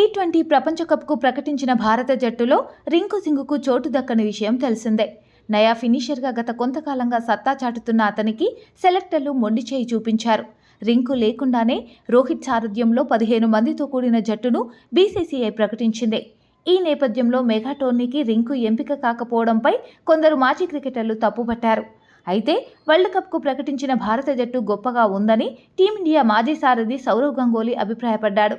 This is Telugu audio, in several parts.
టీ ట్వంటీ ప్రపంచ కప్కు ప్రకటించిన భారత జట్టులో రింకు సింగుకు చోటు దక్కని విషయం తెలిసిందే. నయా ఫినిషర్గా గత కొంతకాలంగా సత్తా చాటుతున్న అతనికి సెలెక్టర్లు మొండి చేయి చూపించారు. రింకు లేకుండానే రోహిత్ సారథ్యంలో పదిహేను మందితో కూడిన జట్టును బీసీసీఐ ప్రకటించింది. ఈ నేపథ్యంలో మెగా టోర్నీకి రింకు ఎంపిక కాకపోవడంపై కొందరు మాజీ క్రికెటర్లు తప్పుపట్టారు. అయితే వరల్డ్ కప్కు ప్రకటించిన భారత జట్టు గొప్పగా ఉందని టీమిండియా మాజీ సారథి సౌరవ్ గంగోలీ అభిప్రాయపడ్డాడు.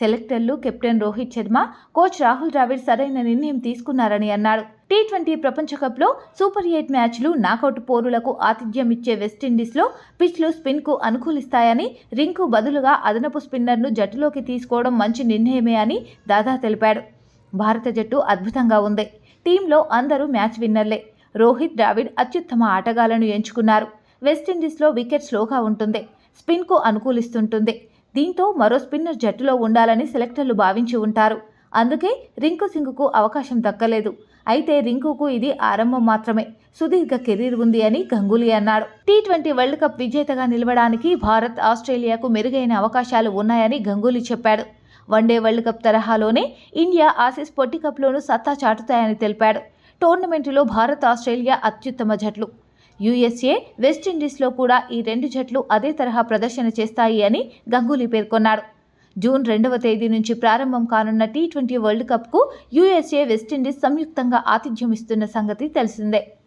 సెలెక్టర్లు కెప్టెన్ రోహిత్ శర్మ కోచ్ రాహుల్ ద్రావిడ్ సరైన నిర్ణయం తీసుకున్నారని అన్నాడు టీ ట్వంటీ ప్రపంచ కప్లో సూపర్ ఎయిట్ మ్యాచ్లు నాకౌట్ పోరులకు ఆతిథ్యం ఇచ్చే వెస్టిండీస్లో పిచ్లు స్పిన్కు అనుకూలిస్తాయని రింకు బదులుగా అదనపు స్పిన్నర్ను జట్టులోకి తీసుకోవడం మంచి నిర్ణయమే అని దాదా తెలిపాడు. భారత జట్టు అద్భుతంగా ఉంది. టీంలో అందరూ మ్యాచ్ విన్నర్లే. రోహిత్ ద్రావిడ్ అత్యుత్తమ ఆటగాళ్ళను ఎంచుకున్నారు. వెస్టిండీస్లో వికెట్ స్లోగా ఉంటుంది. స్పిన్కు అనుకూలిస్తుంటుంది. దీంతో మరో స్పిన్నర్ జట్టులో ఉండాలని సెలెక్టర్లు భావించి ఉంటారు. అందుకే రింకు సింగ్కు అవకాశం దక్కలేదు. అయితే రింకుకు ఇది ఆరంభం మాత్రమే. సుదీర్ఘ కెరీర్ ఉంది అని గంగూలీ అన్నాడు. టీ ట్వంటీ వరల్డ్ కప్ విజేతగా నిలవడానికి భారత్ ఆస్ట్రేలియాకు మెరుగైన అవకాశాలు ఉన్నాయని గంగూలీ చెప్పాడు. వన్డే వరల్డ్ కప్ తరహాలోనే ఇండియా ఆసీస్ పొట్టి కప్లోనూ సత్తా చాటుతాయని తెలిపాడు. టోర్నమెంటులో భారత్ ఆస్ట్రేలియా అత్యుత్తమ జట్లు. యుఎస్ఏ వెస్టిండీస్లో కూడా ఈ రెండు జట్లు అదే తరహా ప్రదర్శన చేస్తాయి అని గంగూలీ పేర్కొన్నారు. జూన్ రెండవ తేదీ నుంచి ప్రారంభం కానున్న టీ ట్వంటీ వరల్డ్ కప్కు యుఎస్ఏ వెస్టిండీస్ సంయుక్తంగా ఆతిథ్యం ఇస్తున్న సంగతి తెలిసిందే.